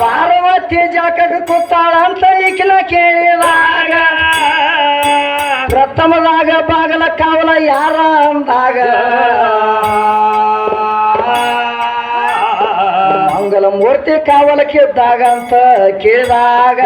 ಪಾರ್ವತಿ ಜಾಕಕ್ಕೆ ಕೂತಾಳ ಅಂತ ಈಕಿನ ಕೇಳಿದಾಗ, ಪ್ರಥಮದಾಗ ಬಾಗಲ ಕಾವಲ ಯಾರ ಅಂದಾಗ. ಮಂಗಲ ಮೂರ್ತಿ ಕಾವಲಕ್ಕೆ ಇದ್ದಾಗ ಅಂತ ಕೇಳಿದಾಗ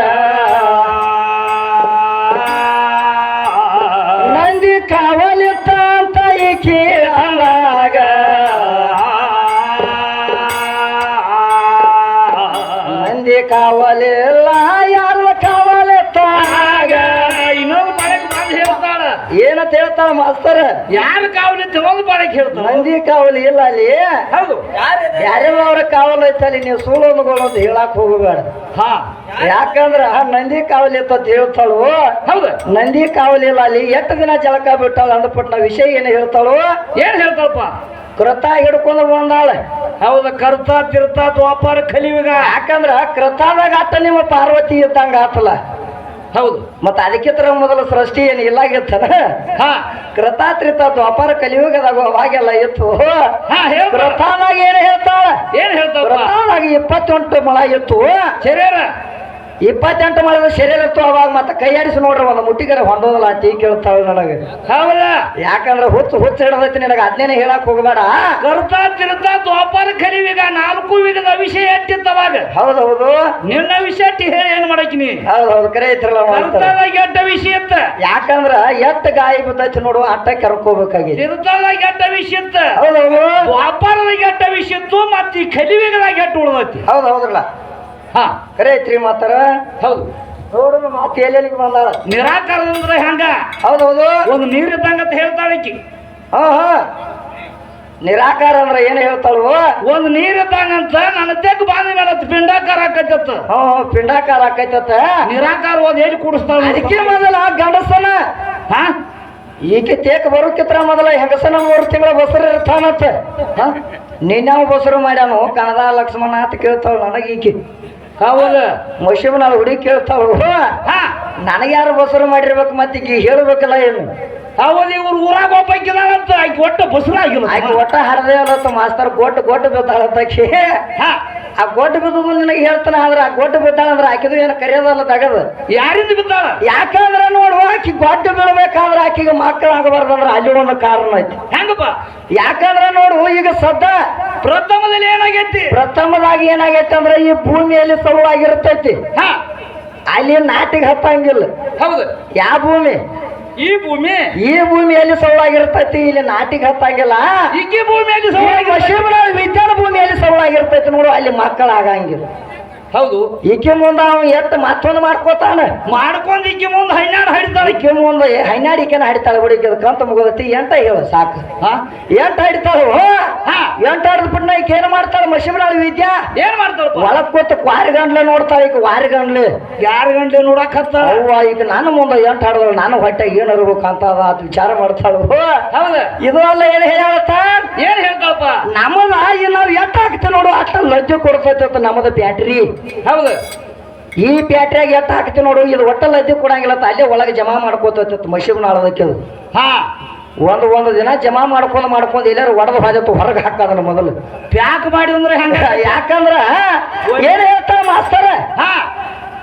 ಹೇಳ್ತಾಳ ಮಾಸ್ತರ್. ಯಾರ ಕಾವಲಿ ಒಂದು ಬಾಳಕ್ ಹೇಳ್ತಾರ ನಂದಿ ಕಾವಲಿ ಇಲ್ಲ ಅಲ್ಲಿ. ಹೌದು. ಯಾರ್ಯಾರ ಅವ್ರ ಕಾವಲ್ ಐತಲ್ಲಿ ನೀವು ಸುಳ್ಳು ಅನ್ಕೊಳ್ಳೋದು ಹೇಳಕ್ ಹೋಗಬೇಡ. ಹಾ. ಯಾಕಂದ್ರ ನಂದಿ ಕಾವಲಿ ಅಂತ ಹೇಳ್ತಾಳು. ಹೌದು. ನಂದಿ ಕಾವಲಿ ಇಲ್ಲ ಅಲ್ಲಿ. ಎಷ್ಟು ದಿನ ಜಳಕ ಬಿಟ್ಟಾಳ ಅಂದಪಟ್ಟ ನಾ ವಿಷಯ ಏನು ಹೇಳ್ತಾಳು? ಏನ್ ಹೇಳ್ತಾಳಪ್ಪ? ಕೃತ ಹಿಡ್ಕೊಂಡು ಬಂದಾಳ. ಹೌದು ಕರ್ತ ತಿರ್ತ ದ್ವಾಪಾರ ಕಲಿವಿಗ ಯಾಕಂದ್ರ ಕೃತಾದಾಗ ಆತ ನಿಮ್ಮ ಪಾರ್ವತಿ ಇದ್ದಂಗ ಆತಲ್ಲ. ಹೌದು. ಮತ್ತೆ ಅದಕ್ಕಿಂತ ಮೊದಲು ಸೃಷ್ಟಿ ಏನು ಇಲ್ಲಾಗಿತ್ತನ ಹಾ ಕೃತಾತ್ರಿತ ದ್ವಾಪಾರ ಕಲಿಯುಗದಾಗ ಅವಾಗೆಲ್ಲ ಇತ್ತು. ಕೃತಾದಾಗ ಏನು ಹೇಳ್ತಾಳ? ಏನ್ ಹೇಳ್ತಾಳ ಕೃತಾದಾಗ ಇಪ್ಪತ್ತೆಂಟು ಮಳ ಇತ್ತು. ಶರೀರ ಇಪ್ಪತ್ತೆಂಟು ಮಾಡಿದ ಶರೀರ ಇತ್ತು ಅವಾಗ ಮತ್ತೆ ಕೈಯಾಡಿಸಿ ನೋಡ್ರಿ ಒಂದು ಮುಟ್ಟಿಗರ ಹೊಂದೋದಲ್ಲ ಅಂತ ಈಗ ಕೇಳ್ತಾಳ ನನಗೆ. ಹೌದ ಯಾಕಂದ್ರೆ ಹುಚ್ಚು ಹುಚ್ಚು ಹಿಡದೈತಿ ನಿನಗೆ ಅದನ್ನೇನೆ ಹೇಳಕ್ ಹೋಗಬೇಡ. ಕರ್ತ ತಿರ್ತಾ ದ್ವಾಪಾರ ಖರೀವಿಗ ನಾಲ್ಕು ವಿಧದ ವಿಷಯ ಎಟ್ಟಿತ್ತು ಅವಾಗ. ಹೌದು ಹೌದು. ನಿನ್ನ ವಿಷಯ ಎಟ್ಟಿ ಹೇಳಿ ಏನ್ ಮಾಡಕಿನಿ ಹೌದು ಹೌದು ಕರೆ ಐತ್ರಲ್ಲ ಎಟ್ಟ ವಿಷಯ ಇತ್ತ ಯಾಕಂದ್ರ ಎತ್ತ ಗಾಯ ಬಿದ್ದೈತಿ ನೋಡು ಅಟ್ಟ ಕರ್ಕೋಬೇಕಾಗಿದೆ ತಿರ್ತಾದಾಗ ಎಟ್ಟ ವಿಷಯ ಇತ್ತ ಹೌದು ಹೌದು. ದ್ವಾಪಾರದಾಗ ಎಟ್ಟ ವಿಷಯ ಇತ್ತು ಮತ್ತೆ ಈ ಕಲಿಯುಗದಾಗ ಎಟ್ಟು ಉಳ್ದೈತಿ. ಹೌದು ಹೌದ್ರಲ್ಲ. ಹಾ ಕರೆ ಐತ್ರಿ ಮಾತಾರ. ಹೌದು. ನೋಡು ಮಾತು ಎಲ್ಲೆಲ್ಲಿಗೆ ಬಂದಾಳ? ನಿರಾಕಾರದಂದ್ರೆ ಹಂಗ? ಹೌದು ಹೌದು. ಒಂದು ನೀರು ಇದ್ದಂಗ ಅಂತ ಹೇಳ್ತಾಳಕಿ ಹಾ ಹಾ. ನಿರಾಕಾರ ಅಂದ್ರೆ ಏನ್ ಹೇಳ್ತಾಳು? ಒಂದು ನೀರ್ ಇದ್ದಂಗಂತ ನನ್ನ ತೆಗ್ ಬಾಂಧ ಮೇಲೆ ಪಿಂಡಾಕಾರ ಆಕೈತತ್ತ ಹ್ಞೂ ಪಿಂಡಾಕಾರ ಆಕೈತತ್ತ ನಿರಾಕಾರ ಒಂದು ಹೇಳಿ ಕೂಡಿಸ್ತಾಳ ಅದಕ್ಕೆ ಮೊದಲ ಗಂಡಸನ. ಹಾ? ಈಕೆ ತೇಕ ಬರೋಕಿತ್ರ ಮೊದಲ ಹೆಂಗಸನ ಮೂರು ತಿಂಗಳ ಬಸರು ಇರ್ತಾನತ್ತ ನಿನ್ನ ಬಸರು ಮಾಡ್ಯಾನು? ಕನದ ಲಕ್ಷ್ಮಣ ಅಂತ ಕೇಳ್ತಾಳು ನನಗೆ ಈಕೆ ಹೌದ. ಮುಷಿಬನ ಹುಡುಗಿ ಕೇಳ್ತಾವ ಹಾ. ನನಗೆ ಯಾರು ಬಸರು ಮಾಡಿರ್ಬೇಕು ಮತ್ತೆ ಈಗ ಹೇಳ್ಬೇಕಲ್ಲ ಏನು? ಹೌದು ಇವ್ರು ಊರಾಗ ಒಬ್ಬಾಕಿದಾಳಂತ ಆಕೆ ಒಟ್ಟ ಬಸರಾಗಿಲ್ಲ. ಆಕೆ ಒಟ್ಟ ಹರದೇ ಅಲ್ಲತ್ತ ಮಾಸ್ತರ್ ಗೊಟ್ಟು ಗೊಟ್ಟು ಬಿದ್ದಾಳಂತ ಆಕೆ. ಹಾ. ಆ ಗೊಟ್ಟು ಬಿದ್ದದು ನಿನಗೆ ಹೇಳ್ತಾನೆ ಆದ್ರೆ ಆ ಗೋಟ್ ಬಿದ್ದಾಳಂದ್ರೆ ಆಕಿದು ಏನು ಕರೆಯೋದಲ್ಲ ತಗದು. ಯಾರಿಂದ ಬಿದ್ದಾಳ? ಯಾಕಂದ್ರೆ ನೋಡುವ ಆಕಿ ಗೊಡ್ಡ ಬೀಳ್ಬೇಕಾದ್ರೆ ಆಕಿಗೆ ಮಕ್ಕಳಾಗಬಾರ್ದಂದ್ರೆ ಅಲ್ಲಿ ಒಂದು ಕಾರಣ ಐತಿ. ಹೆಂಗಪ್ಪ? ಯಾಕಂದ್ರೆ ನೋಡು ಈಗ ಸದ್ದ ಪ್ರಥಮದಲ್ಲಿ ಏನಾಗೈತಿ? ಪ್ರಥಮದಾಗಿ ಏನಾಗೈತೆ ಅಂದ್ರೆ ಈ ಭೂಮಿಯಲ್ಲಿ ಸರುವಾಗಿರ್ತೈತಿ ಹಾ. ಅಲ್ಲಿ ನಾಟಿಗೆ ಹತ್ತಂಗಿಲ್ಲ. ಹೌದು. ಯಾವ ಭೂಮಿ? ಈ ಭೂಮಿ ಈ ಭೂಮಿಯಲ್ಲಿ ಸರುವಾಗಿರ್ತೈತಿ ಇಲ್ಲಿ ನಾಟಿಗೆ ಹತ್ತಂಗಿಲ್ಲ. ಭೂಮಿಯಲ್ಲಿ ಈ ಸೌರಾಗಿ ಪಶ್ಚಿಮ ವಿಜ್ಞಾನ ಭೂಮಿಯಲ್ಲಿ ಸರುವಾಗಿರ್ತೈತಿ ನೋಡು ಅಲ್ಲಿ ಮಕ್ಕಳಾಗಂಗಿಲ್ಲ. ಹೌದು. ಈಕೆ ಮುಂದ ಅವ ಎತ್ತ ಮತ್ತೊಂದು ಮಾಡ್ಕೋತಾನ? ಮಾಡ್ಕೊಂಡು ಈಕೆ ಮುಂದೆ ಹೈನಾಡ್ ಹಡಿತಾಳೆ ಈಕೆ ಮುಂದೆ ಹೈನಾಡಿ ಈಕೆನ ಹಾಡಿತಾಳೆ ಬಿಡಿ ಕಂತ ಮುಗೋದತಿ ಎಂಟ ಹೇಳ ಸಾಕು. ಹಾ? ಎಂಟ ಹಡಿತಾಳ? ಹಾ. ಎಂಟ ಹಾಡಿದ ಬಿಟ್ಟು ಈಕೆ ಏನು ಮಾಡ್ತಾಳೆ? ಮಶಿಮನಾಳ ವಿದ್ಯಾ? ಏನ್ ಮಾಡ್ತಾಳೆ ಒಳಗೆ ಕೂತು ಕ್ವಾರಿ ಗಂಡ್ಲೆ ನೋಡ್ತಾಳ ಈಗ ವಾರಿ ಗಂಡ್ಲೆ. ಯಾರ ಗಂಡ್ಲೆ ನೋಡಾಕ ಹತ್ತ ಅವ್ವ ಈಗ ನಾನು ಮುಂದೆ ಎಂಟು ಹಾಡಿದಳು? ನಾನು ಹೊಟ್ಟೆ ಏನು ಇರ್ಬೇಕು ಅಂತ ಅದ ವಿಚಾರ ಮಾಡ್ತಾಳು. ಹೌದ. ಇದು ಅಲ್ಲ ಏನು ಹೇಳತ್ತ ಏನು ಹೇಳ್ತಾಳಪ್ಪ? ನಮ್ಮದ ಈಗ ನಾವು ಎಂಟು ಹಾಕ್ತೇವೆ ನೋಡು ಅಷ್ಟ ಲಜ್ಜೆ ಕೊಡ್ತೈತೆ ನಮ್ಮದ ಬ್ಯಾಟ್ರಿ. ಹೌದು. ಈ ಪ್ಯಾಟ್ರಿಯಾಗ ಎತ್ತ ಹಾಕ್ತೀವಿ ನೋಡು ಇದು ಒಟ್ಟಲ್ಲಿ ಅದ್ದಿ ಕೊಡಂಗಿಲ್ಲ ಅಂತ ಅಲ್ಲೇ ಒಳಗೆ ಜಮಾ ಮಾಡ್ಕೋತೈತಿ ಮಷೀನ್ ನಾಳದಕ್ಕೆ ಅದು. ಹಾ. ಒಂದು ಒಂದು ದಿನ ಜಮಾ ಮಾಡ್ಕೊಂಡು ಮಾಡ್ಕೊಂಡು ಎಲ್ಲಾರು ಒಡೆದು ಹಾಜತ್ತು ಹೊರಗೆ ಹಾಕದನ್ನ ಮೊದಲು. ಪ್ಯಾಕ್ ಮಾಡಿದ್ರೆ ಹೆಂಗ? ಯಾಕಂದ್ರ ಏನ್ ಹೇಳ್ತಾರ ಮಾಸ್ತರ? ಹಾ.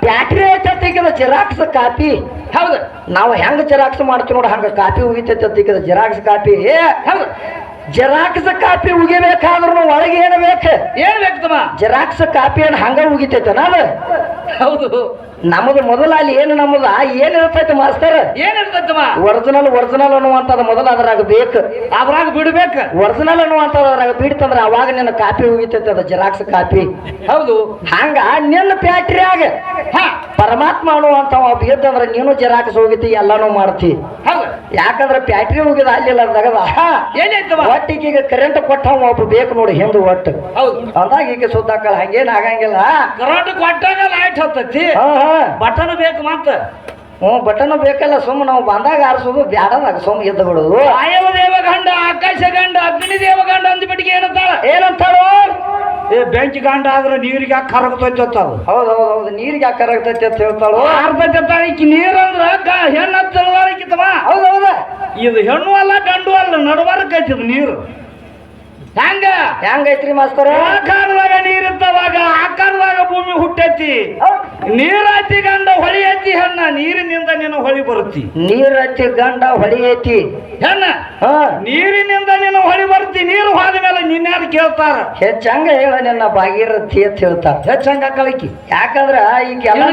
ಬ್ಯಾಟ್ರಿ ಐತೈತಿ ಈಗ ಜಿರಾಕ್ಸ್ ಕಾಪಿ. ಹೌದು. ನಾವು ಹೆಂಗ ಜೆರಾಕ್ಸ್ ಮಾಡ್ತೀವಿ ನೋಡಿ ಹಂಗ ಕಾಪಿ ಈಗ ಜೆರಾಕ್ಸ್ ಕಾಪಿ. ಹೌದು. ಜೆರಾಕ್ಸ್ ಕಾಪಿ ಉಗಿಬೇಕಾದ್ರೂ ಒಳಗೆ ಏನು ಬೇಕು? ಏನ್ ಬೇಕ್ತಮ್ಮ ಜೆರಾಕ್ಸ್ ಕಾಪಿ ಏನು ಹಂಗ ಉಗಿತೈತೆ ನಾನು ಹೌದು. ನಮ್ಮದು ಮೊದಲ ಅಲ್ಲಿ ಏನು ನಮ್ಮದ ಏನ್ ಇರ್ತೈತೆ ಮಾಸ್ತರ್? ಏನ್ ಒರಿಜಿನಲ್ ಒರಿಜಿನಲ್ ಅನ್ನುವಂಥದ್ದು ಮೊದಲ ಅದ್ರಾಗ ಬೇಕು. ಅದ್ರಾಗ ಬಿಡ್ಬೇಕು. ಒರಿಜಿನಲ್ ಅನ್ನುವಂಥದ್ದು ಅದ್ರಾಗ ಬಿಡ್ತಂದ್ರೆ ಅವಾಗ ನಿನ್ನ ಕಾಪಿ ಉಗಿತೈತೆ ಅದು ಜೆರಾಕ್ಸ್ ಕಾಪಿ. ಹೌದು. ಹಂಗ ನಿನ್ನ ಫ್ಯಾಕ್ಟ್ರಿಯಾಗ ಹಾ. ಪರಮಾತ್ಮ ಅನ್ನುವಂಥ ಒಬ್ಬ ಇದ್ದಂದ್ರೆ ನೀನು ಜೆರಾಕ್ಸ್ ಹೋಗಿತಿ ಎಲ್ಲಾನು ಮಾಡ್ತಿ. ಹೌದು. ಯಾಕಂದ್ರೆ ಫ್ಯಾಕ್ಟ್ರಿ ಹೋಗಿದ ಅಲ್ಲಿಲ್ಲ ಅಂದಾಗ ಏನೈತಮ್ಮ ಒಟ್ಟಿಗೆ ಈಗ ಕರೆಂಟ್ ಕೊಟ್ಟ ಒಬ್ಬ ಬೇಕು ನೋಡಿ ಹಿಂದೆ ಒಟ್ಟು. ಹೌದು. ಅಂದಾಗ ಈಗ ಸುದ್ದಾಕಲ್ಲ ಹಂಗೇನ್ ಆಗಂಗಿಲ್ಲ. ಕರೆಂಟ್ ಕೊಟ್ಟಾಗ ಲೈಟ್ ಹತ್ತೈತಿ. ಹಾ ಬಟನ್ ಬೇಕು ಮತ್ತ? ಹ್ಞೂ ಬಟನ್ ಬೇಕಲ್ಲ ಸುಮ್ಮ ನಾವು ಬಂದಾಗ ಆರಿಸೋದು ಬ್ಯಾಡದಾಗ ಸುಮ್ಮ ಎದ್ದು ಬಿಡೋದು. ವಾಯವ ದೇವ ಗಂಡ ಆಕಾಶ ಗಂಡ ಅಗ್ನಿ ದೇವ ಗಂಡ ಅಂದ್ಬಿಟ್ಟಿಗೆ ಏನಂತಾಳ? ಏನಂತಾಳ? ಏ ಬೆಂಕಿ ಗಂಡ ಆದ್ರೆ ನೀರಿಗೆ ಯಾಕೆ ಕರಗತೈತಿ ಅಂತ ಹೌದು ಹೌದು ಹೌದು ನೀರಿಗೆ ಯಾಕೆ ಕರಗ್ತೈತಿ ಅಂತ ಹೇಳ್ತಾಳು? ಅರ್ಧೈತೆ ತಾಳಿಕಿ ನೀರು ಅಂದ್ರೆ ಹೆಣ್ಣು ಹೌದು ಇದು ಹೆಣ್ಣು ಅಲ್ಲ ಗಂಡು ಅಲ್ಲ ನಡಬಾರಕ್ ಇದು ನೀರು. ಹೆಂಗ? ಹೆಂಗೈತ್ರಿ ಮಾಸ್ತರ? ಆ ಕಾಲದಾಗ ನೀರಿದ್ದವಾಗ ಆ ಕಾಲದಾಗ ಭೂಮಿ ಹುಟ್ಟೈತಿ. ನೀರ್ ಹತ್ತಿ ಗಂಡ ಹೊಳಿ ಐತಿ ಹೆಣ್ಣ ನೀರಿನಿಂದ ನೀನು ಹೊಳಿ ಬರುತ್ತಿ. ನೀರ್ ಹಚ್ಚಿ ಗಂಡ ಹೊಳಿ ಐತಿ ಹೆಣ್ಣ ಹಾ. ನೀರಿನಿಂದ ನೀನು ಹೊಳಿ ಬರುತ್ತಿ ನೀರು ಹೋದ ಮೇಲೆ ನಿನ್ಯಾರು ಕೇಳ್ತಾರ? ಹೆಚ್ಚಂಗ ಹೇಳ ನಿನ್ನ ಭಾಗೀರಥಿ ಅಂತ ಹೇಳ್ತಾರ. ಹೆಚ್ಚಂಗ ಕಳಕಿ. ಯಾಕಂದ್ರ ಈಗ ಎಲ್ಲ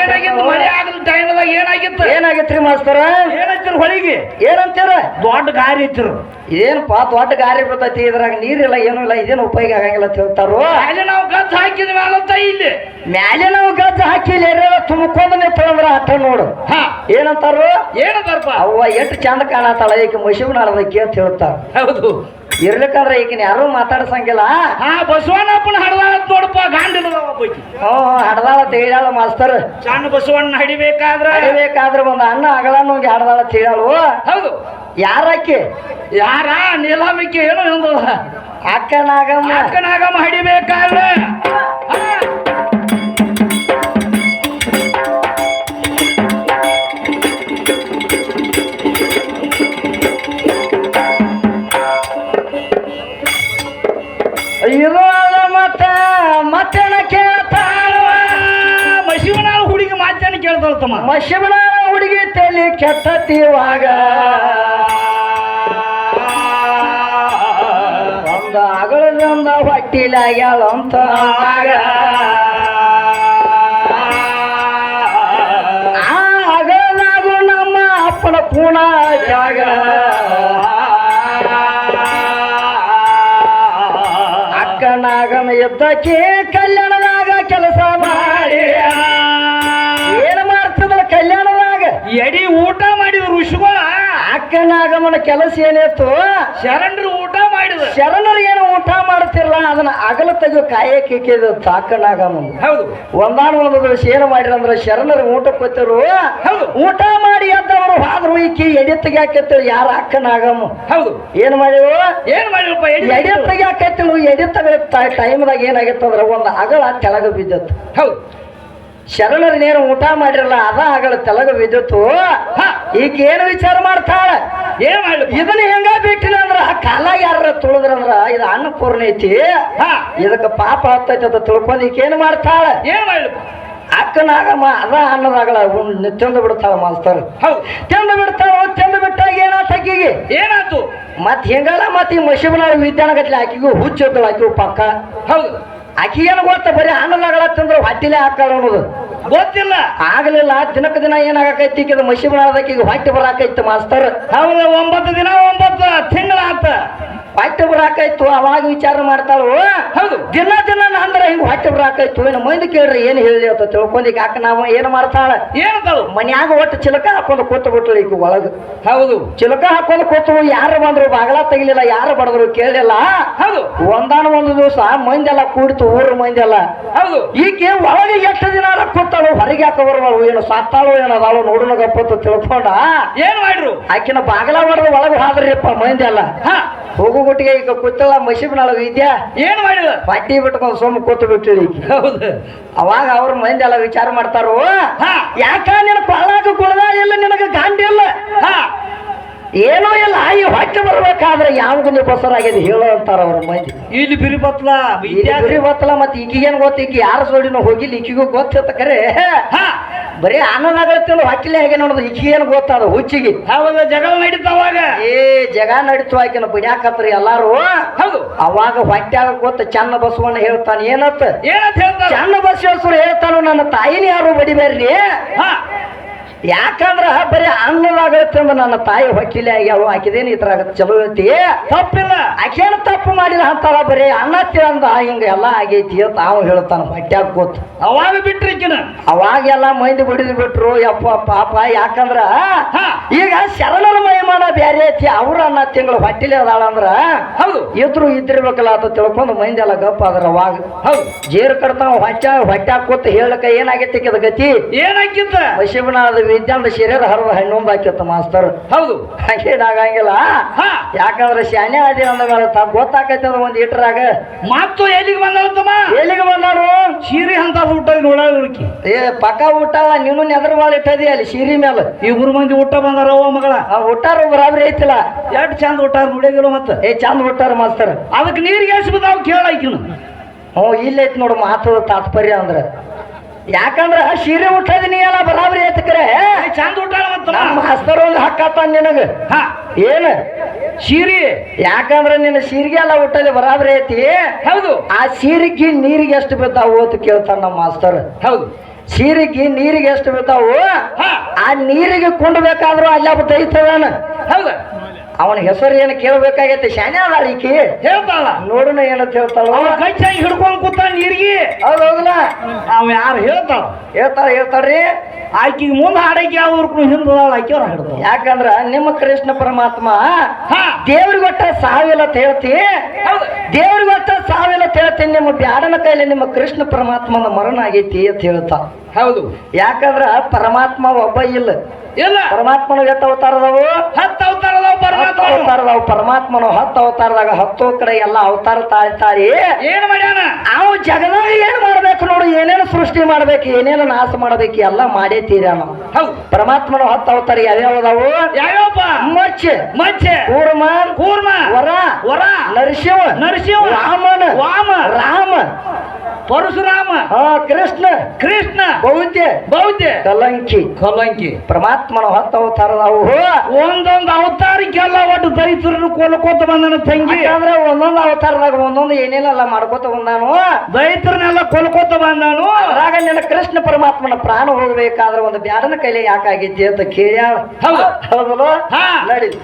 ಏನಾಗಿತ್ತು? ಮಳೆ ಆಗದ ಟೈಮ್ದಾಗ ಏನಾಗಿತ್ತು? ಏನಾಗಿತ್ರಿ ಮಾಸ್ತರ? ಏನಾಯ್ತಿರ ಹೊಳಿಗೆ? ಏನಂತೀರ? ದೊಡ್ಡ ಗಾರಿ ಇತ್ತಿರು ಏನಪ್ಪಾ ದೊಡ್ಡ ಗಾರಿ ಬರ್ತೈತಿ ಇದ್ರಾಗ ನೀರಿಲ್ಲ ಏನೂ ಇಲ್ಲ ಇದೇನು ಉಪಯೋಗ ಆಗಂಗಿಲ್ಲ ಅಂತ ಹೇಳ್ತಾರು? ಅಲ್ಲಿ ನಾವು ಗದ್ದು ಹಾಕಿದ ಮೇಲಂತ ಇಲ್ಲಿ. ಮ್ಯಾಲೆ ನಾವು ಗಜ್ಜ ಹಾಕಿಲ್ಲ ತುಂಬಿಕೊಂಡ್ ನಿಂತಂದ್ರ ಅಟ್ಟ ನೋಡು. ಹಾ. ಏನಂತಾರು? ಏನದರ್ಪ ಅವ್ವ ಎಷ್ಟು ಚಂದ ಕಾಣತ್ತಾಳ ಈಕೆ ಮಶಿವನಾಳದಕ್ಕೆ ಅಂತ ಹೇಳ್ತಾರ ಹೌದು. ಇರ್ಲಿಕ್ಕಂದ್ರ ಈಗಿನ ಯಾರು ಮಾತಾಡ್ಸಂಗಿಲ್ಲ. ಹಾ ಬಸವಣ್ಣಪ್ಪನ ಹಡದಾಳ ನೋಡಪ್ಪ ಗಾಂಡಿನ ಹ್ಞೂ ಹಡದಾಳ ತೇಳಾಳ ಮಾಸ್ತರ್. ಸಣ್ಣ ಬಸವಣ್ಣ ಹಡಿಬೇಕಾದ್ರ? ಅಡಿಬೇಕಾದ್ರೆ ಒಂದು ಅಣ್ಣ ಅಗಳನ್ನ ಹೋಗಿ ಹಡದಾಳ ತೇಳಾಳು ಹೌದು. ಯಾರಕ್ಕೆ ಯಾರ? ನೀಲಾಮಿಕೆ ಏನು ಅಕ್ಕ ನಾಗಮ್ಮ. ಅಕ್ಕನಾಗಮ್ಮ ಹಡಿಬೇಕಾದ್ರ? ತಮ್ಮ ಮಶಿಬಣ ಹುಡುಗಿ ತಲೆ ಕೆಟ್ಟತಿವಾಗ ಒಂದು ಅಗಳದಿಂದ ಹೊಟ್ಟಿಲಾಗ್ಯಾಳ ಅಂತ ಅಗಳನಾಗು ನಮ್ಮ ಅಪ್ಪನ ಪೂಣ ಜಾಗ. ಅಕ್ಕನಾಗನ ಎದ್ದಕ್ಕೆ ಕಲ್ಯಾಣದಾಗ ಕೆಲಸ ಅಕ್ಕನಾಗಮನ ಕೆಲಸ ಏನಿತ್ತು? ಶರಣರು ಊಟ ಮಾಡಿದ ಶರಣರು ಏನು ಊಟ ಮಾಡ್ತಿರಲ್ಲ ಅದನ್ನ ಅಗಲ ತೆಗೆದು ಕಾಯಕ್ಕೆ ಅಕ್ಕನ ಅಕ್ಕನಾಗಮನ ಹೌದು. ಒಂದಾನ ಒಂದು ಏನು ಮಾಡಿರಂದ್ರ ಶರಣರು ಊಟ ಕೊತ್ತರು ಹೌದು. ಊಟ ಮಾಡಿ ಎದ್ದವರು ಹಾದ್ರು ಈಕಿ ಎಡೆ ಯಾರು ಯಾರ ಅಕ್ಕನಾಗಮ್ಮ ಹೌದು. ಏನ್ ಮಾಡಿರು ಏನ್ ಮಾಡಿರಪ್ಪ ಎಡಿ ತೆಗ್ಯಾಕತ್ತೇಳು ಎಡೆ ತೆಗ ಟೈಮ್ದಾಗ ಏನಾಗಿತ್ತಂದ್ರ ಒಂದು ಅಗಲ ಕೆಳಗೆ ಬಿದ್ದತ್ತು ಹೌದು. ಶರಣರನ್ನೇನು ಊಟ ಮಾಡಿರಲ್ಲ ಅದ ಅಗಳ ತೆಲಗ ಬಿದ್ದಿತ್ತು ಹಾ. ಈಗ ಏನು ವಿಚಾರ ಮಾಡ್ತಾಳ? ಏನ್ ಮಾಡ್ಲಿ? ಇದನ್ನ ಹೆಂಗ ಬಿಟ್ಟಿನ ಅಂದ್ರ ಕಾಲ ಯಾರ ತುಳಿದ್ರಂದ್ರ ಇದು ಅನ್ನಪೂರ್ಣ ಐತಿ. ಹಾ. ಇದಕ್ಕ ಪಾಪ ಹತ್ತೈತಿ ಅಂತ ತಿಳ್ಕೊಂಡ್ ಈಕ ಏನ್ ಮಾಡ್ತಾಳ? ಏನ್ ಅಕ್ಕನಾಗ ಅಕ್ಕನಾಗಮ್ಮ ಅದ ಅನ್ನದಾಗಲ ತಿಂದು ಬಿಡ್ತಾಳ ಮಾಸ್ತರ್. ಹೌದು. ತಿಂದು ಬಿಡ್ತಾಳ ತಿಂದು ಬಿಟ್ಟಾಗ ಏನಾತ ಆಕಿಗೆ? ಏನಾಯ್ತು ಮತ್ ಹೆಂಗಲ್ಲ ಮತ್ ಈ ಮಶಿಬನ ವಿದ್ಯಾನಗತ್ಲೆ ಆಕಿಗೂ ಹುಚ್ಚಿದ್ದಳು ಆಕಿಗೂ ಪಕ್ಕ. ಹೌದು. ಆಕಿ ಏನು ಗೊತ್ತ ಬರೀ ಅನ್ನದಾಗಲ ತಿಂದ್ರೆ ಹೊಟ್ಟಿಲೆ ಹಾಕಾಳ ಅನ್ನೋದು. ಗೊತ್ತಿಲ್ಲ. ಆಗಲಿಲ್ಲ ದಿನಕ್ಕೆ ದಿನ ಏನಾಗಕೈತಿ ಈಗ ಮಶಿಬನಾದಕ್ಕೆ ಈಗ ಹೊಟ್ಟೆ ಬರಾಕೈತಿ ಮಾಸ್ತರ್. ಹೌದು ಒಂಬತ್ತು ದಿನ ಒಂಬತ್ತು ತಿಂಗಳ ಆತ ಹೊಟ್ಟೆ ಬರಾಕಾಯ್ತು ಅವಾಗ ವಿಚಾರ ಮಾಡ್ತಾಳು ಹೌದು. ದಿನ ದಿನ ಅಂದ್ರೆ ಹಿಂಗ್ ಹೊಟ್ಟೆ ಬರಾಕಾಯ್ತು ಏನು ಮಂದಿ ಕೇಳ್ರಿ ಏನು ಹೇಳಿ ಅಂತ ತಿಳ್ಕೊಂಡ್ ಈಗ ನಾವು ಏನು ಮಾಡ್ತಾಳ? ಏನಂತಾಳು ಮನ್ಯಾಗ ಒಟ್ಟು ಚಿಲಕ ಹಾಕೊಂಡು ಕೂತು ಬಿಟ್ಳು ಈಗ ಒಳಗ. ಹೌದು. ಚಿಲಕ ಹಾಕೊಂಡು ಕೂತು ಯಾರು ಬಂದ್ರು ಬಾಗಲ ತೆಗಿಲಿಲ್ಲ ಯಾರು ಬಡದ್ರು ಕೇಳಿಲ್ಲ. ಹೌದು. ಒಂದಾನ ಒಂದು ದಿವಸ ಮಂದೆಲ್ಲ ಕೂಡಿತು ಊರು ಮಂದೆಲ್ಲ. ಹೌದು. ಈಕೆ ಒಳಗೆ ಎಷ್ಟು ದಿನ ಕೂತಾಳು ಹೊರಗೆ ಯಾಕೆ ಬರ್ಬಾಳು ಏನು ಸತ್ತಾಳು ಏನು ಅದಾಳು ನೋಡೋಣ ಗಪ್ಪತ್ತು ತಿಳ್ಕೊಂಡ. ಏನ್ ಮಾಡ್ರು ಆಕಿನ ಬಾಗಲ ಹೊಡೆದು ಒಳಗೆ ಹಾದ್ರಿಪ್ಪ ಮಂದೆಲ್ಲ. ಹಾ. ಹೋಗು ಗುಟ್ಟಿಗೆ ಈಗ ಕೂತಳ ಮಶಿಬ್ನಾಳ ಇದ್ಯಾ? ಏನು ಮಾಡಿದ ಪಟ್ಟಿ ಬಿಟ್ಕೊಂಡು ಸುಮ್ಮ ಕೂತು ಬಿಟ್ಟಿಳಿ ಹೌದು. ಅವಾಗ ಅವ್ರ ಮಂದಿ ಎಲ್ಲ ವಿಚಾರ ಮಾಡ್ತಾರೋ? ಹಾ. ಯಾಕ ನಿನ್ನ ಕೊಳ್ಳಾಗ ಕುಳದ? ಇಲ್ಲ ನಿನಗೆ ಗಾಂಡಿ ಇಲ್ಲ? ಹಾ. ಏನೂ ಇಲ್ಲ ಈ ಹೊಟ್ಟೆ ಬರ್ಬೇಕಾದ್ರೆ ಯಾವ ಗುಂಡಿ ಬಸರಾಗಿದೆ ಹೇಳೋ ಅಂತಾರ ಅವ್ರ ಮಂದಿ ಇಲ್ಲಿ ಬಿರಿ ಬತ್ಲ ಬಿರಿ ಬತ್ಲ ಮತ್ ಮತ್ತೆ ಈಕಿಗೇನ್ ಗೊತ್ತ ಈಗ ಯಾರ ಸೋಡಿನ ಹೋಗಿಲ್ಲ ಈಕಿಗೂ ಗೊತ್ತಿತ್ತ ಕರೆ. ಹಾ. ಬರೀ ಅನ್ನನಾಗತ್ತಿಲ್ಲ ಹೊಟ್ಟಿಲೆ ಹೇಗೆ ನೋಡೋದು ಈಕಿಗೇನ್ ಗೊತ್ತಾದ ಹುಚ್ಚಿಗೆ. ಹೌದು ಜಗಳ ನಡೀತಾವಾಗ ಏ ಜಗ ನಡೀತು ಆಕಿನ ಬಿಡ್ಯಾಕತ್ರಿ ಎಲ್ಲಾರು. ಹೌದು. ಅವಾಗ ಹೊಟ್ಯಾಗ ಗೊತ್ತ ಚನ್ನ ಬಸವಣ್ಣ ಹೇಳ್ತಾನೆ ಏನತ್ತ ಏನಂತ ಹೇಳ್ತಾರ ಚನ್ನ ಬಸವೇಶ್ವರ ಹೇಳ್ತಾನು ನನ್ನ ತಾಯಿನ ಯಾರು ಬಡಿಬೇರ್ರಿ ಹಾ. ಯಾಕಂದ್ರ ಬರೀ ಅನ್ನದಾಗತ್ತೆ ಅಂದ್ರೆ ನನ್ನ ತಾಯಿ ಹೊಟ್ಟಿಲೆ ಯಾವ ಹಾಕಿದೇನು ಈ ತರ ಚಲೋ ಐತಿ. ತಪ್ಪಿಲ್ಲ. ಆಕೇನು ತಪ್ಪು ಮಾಡಿದ ಅಂತಾರ ಬರೀ ಅನ್ನ ತಿಂದ ಹಿಂಗ ಎಲ್ಲ ಆಗೈತಿ ಅಂತ ಅವ ಹೇಳ್ತಾನ ಹೊಟ್ಯಾಗ ಕೂತ್. ಅವಾಗ ಬಿಟ್ರಿಕಿನ ಅವಾಗೆಲ್ಲ ಮಂದಿ ಬಿಡಿದು ಬಿಟ್ರು ಯಪ್ಪ ಪಾಪ ಯಾಕಂದ್ರ ಈಗ ಶರಣರ ಮಹಿಮಾನ ಬ್ಯಾರೆ ಐತಿ ಅವ್ರ ಅನ್ನ ತಿಂಗಳು ಹೊಟ್ಟಿಲೆ ಅದಾಳ ಅಂದ್ರ ಹೌದು. ಇದ್ರು ಇದ್ದಿರ್ಬೇಕಲ್ಲ ಅಂತ ತಿಳ್ಕೊಂಡು ಮಂದಿ ಎಲ್ಲ ಗಪ್ಪ ಅದ್ರ ಅವಾಗ. ಹೌದು. ಜೇರು ಕಡ್ತಾವ ಹೊಟ್ಟ ಹೊಟ್ಯಾಗ ಕೂತ್ ಹೇಳಕ ಏನಾಗೈತಿ ಗತಿ? ಏನಾಗಿತ್ತ? ಮಶಿಬನಾದ ವಿದ್ಯಾಂತ ಶರೀರ ಹರಿದ ಹಣ್ಣೊಂದು ಹಾಕಿತ್ತು ಮಾಸ್ತರ್. ಹೌದು. ಹಂಗೇನಾಗಂಗಿಲ್ಲ ಹಾ. ಯಾಕಂದ್ರೆ ಶಾನೆ ಅದೇ ಅಂದ ಮೇಲೆ ತಾ ಗೊತ್ತಾಕೈತೆ ಅದು ಒಂದು ಇಟ್ರಾಗ ಮತ್ತು ಎಲ್ಲಿಗೆ ಬಂದಳಂತಮ್ಮ ಎಲ್ಲಿಗೆ ಬಂದಾರು ಸೀರೆ ಅಂತ ಊಟ ನೋಡಿ ಏ ಪಕ್ಕ ಊಟ ನೀನು ನೆದ್ರ ಬಾಳ ಇಟ್ಟದಿ ಅಲ್ಲಿ ಶಿರಿ ಮೇಲೆ ಇಬ್ರು ಮಂದಿ ಊಟ ಬಂದಾರ ಅವ್ವ ಮಗಳ? ಆ ಊಟಾರ ಬರಾಬರಿ ಐತಿಲ್ಲ. ಎಷ್ಟು ಚಂದ ಊಟಾರ ನೋಡಿದಿಲ್ಲ ಮತ್ತೆ? ಏ ಚಂದ ಊಟಾರ ಮಾಸ್ತರ್. ಅದಕ್ಕೆ ನೀರಿಗೆ ಎಷ್ಟು ಬಿದ್ದಾವ್ ಕೇಳಾಕಿನ. ಹ್ಞೂ ಇಲ್ಲೈತಿ ನೋಡು ಮಾತು ತಾತ್ಪರ್ಯ ಅಂದ್ರ. ಯಾಕಂದ್ರ ಸೀರೆ ಉಠದಿನಿ ನೀ ಎಲ್ಲ ಬರಾಬರಿ ಎತ್ಕರೆ ಕರೆ ಚಂದ ಊಟ ನಮ್ಮ ಮಾಸ್ತರ್ ಒಂದು ನಿನಗ. ಹಾ. ಏನ? ಸೀರೆ? ಯಾಕಂದ್ರ ನಿನ್ನ ಸೀರಿಗೆ ಎಲ್ಲ ಉಟ್ಟಲ್ಲಿ ಬರಾಬರಿ ಐತಿ. ಹೌದು. ಆ ಸೀರಿಗೆ ನೀರಿಗೆ ಎಷ್ಟು ಬಿದ್ದಾವು ಅಂತ ಕೇಳ್ತಾನ ನಮ್ಮ ಮಾಸ್ತರ್. ಹೌದು. ಸೀರಿಗೆ ನೀರಿಗೆ ಎಷ್ಟು ಬಿದ್ದಾವು? ಆ ನೀರಿಗೆ ಕುಂಡ್ಬೇಕಾದ್ರೂ ಅಲ್ಲ ದೈತದಾನ ಹೌದ. ಅವನ ಹೆಸರು ಏನು ಕೇಳ್ಬೇಕಾಗೈತಿ? ಶಾನೆ ಅದಾಳಿಕಿ ಹೇಳ್ತಾಳ. ನೋಡೋಣ ಏನಂತ ಹೇಳ್ತಾಳ? ಅವ ಹಿಡ್ಕೊಂಡು ಕೂತ ನೀರಿಗೆ. ಹೌದಲ್ಲ ಅವ ಯಾರು ಹೇಳ್ತಾಳ? ಹೇಳ್ತಾಳ ಹೇಳ್ತಾರ್ರಿ ಆಕಿಗೆ ಮುಂದೆ ಹಾಡಕ್ಕೆ ಅವ್ರ ಹಿಂದದಾಳ ಆಕಿ ಅವ್ರ ಯಾಕಂದ್ರ ನಿಮ್ಮ ಕೃಷ್ಣ ಪರಮಾತ್ಮ ಹಾ. ದೇವ್ರಿಗೆ ಒಟ್ಟ ಸಾವಿಲ್ಲ ಅಂತ ಹೇಳ್ತಿ. ಹೌದು. ದೇವ್ರಿಗೆ ಒಟ್ಟ ಸಾವಿಲ್ಲ ಅಂತ ಹೇಳ್ತೀನಿ ನಿಮ್ಮ ಬ್ಯಾಡನ ಕೈಲಿ ನಿಮ್ಮ ಕೃಷ್ಣ ಪರಮಾತ್ಮನ ಮರಣ ಆಗೈತಿ ಅಂತ ಹೇಳ್ತಾ ಹೌದು. ಯಾಕಂದ್ರ ಪರಮಾತ್ಮ ಒಬ್ಬ ಇಲ್ಲ. ಇಲ್ಲ. ಪರಮಾತ್ಮನ ಎತ್ತ ಅವತಾರದವು. ಹತ್ತು ಅವತಾರದವು ಪರಮಾತ್ಮ. ಅವತಾರದವು. ಪರಮಾತ್ಮನು ಹತ್ತು ಅವತಾರದಾಗ ಹತ್ತು ಕಡೆ ಎಲ್ಲ ಅವತಾರ ತಾಳ್ತಾರಿ ಏನ್ ಮಾಡ್ಯಾನ? ಅವು ಜಗದಾಗ ಏನ್ ಮಾಡ್ಬೇಕು ನೋಡು ಏನೇನು ಸೃಷ್ಟಿ ಮಾಡ್ಬೇಕು ಏನೇನು ನಾಶ ಮಾಡ್ಬೇಕು ಎಲ್ಲ ಮಾಡೇ ತೀರ್ಯಾನ. ಹೌದು. ಪರಮಾತ್ಮನ ಹತ್ತು ಅವತಾರ ಯಾವ್ಯಾವದಾವು ಯಾವ್ಯಾವಪ್ಪ? ಮಚ್ಚ. ಮಚ್ಚೆ. ಕೂರ್ಮ. ಕೂರ್ಮ. ವರ. ವರ. ನರಸಿಂಹ. ನರಸಿಂಹ. ವಾಮನ. ವಾಮ. ರಾಮ. ಪರಶುರಾಮ. ಹಾ ಕೃಷ್ಣ. ಕೃಷ್ಣ. ಬೌದ್ಧ. ಬೌದ್ಧ. ಕಲಂಕಿ. ಕಲಂಕಿ. ಪರಮಾತ್ಮನ ಹತ್ತು ಅವತಾರದಾವು ಒಂದೊಂದು ಅವತಾರಕ್ಕೆಲ್ಲ ಒಟ್ಟು ದೈತರನ್ನು ಕೊಲ್ಕೋತ ಬಂದನ ತಂಗಿ. ಅಂದ್ರೆ ಒಂದೊಂದು ಅವತಾರದಾಗ ಒಂದೊಂದು ಏನೇನೆಲ್ಲ ಮಾಡ್ಕೋತ ಬಂದಾನು. ದೈತ್ರನೆಲ್ಲ ಕೊಲ್ಕೋತ ಬಂದಾನು. ಅದ್ರಾಗ ನಿನ್ನ ಕೃಷ್ಣ ಪರಮಾತ್ಮನ ಪ್ರಾಣ ಹೋಗ್ಬೇಕಾದ್ರೆ ಒಂದು ಬ್ಯಾಡನ ಕೈಲಿ ಯಾಕಾಗಿದ್ದೆ ಅಂತ ಕೇಳ್ಯಾಳ. ಹೌದು. ಹೌದಲ್ಲ? ಹಾ. ನಡಿ.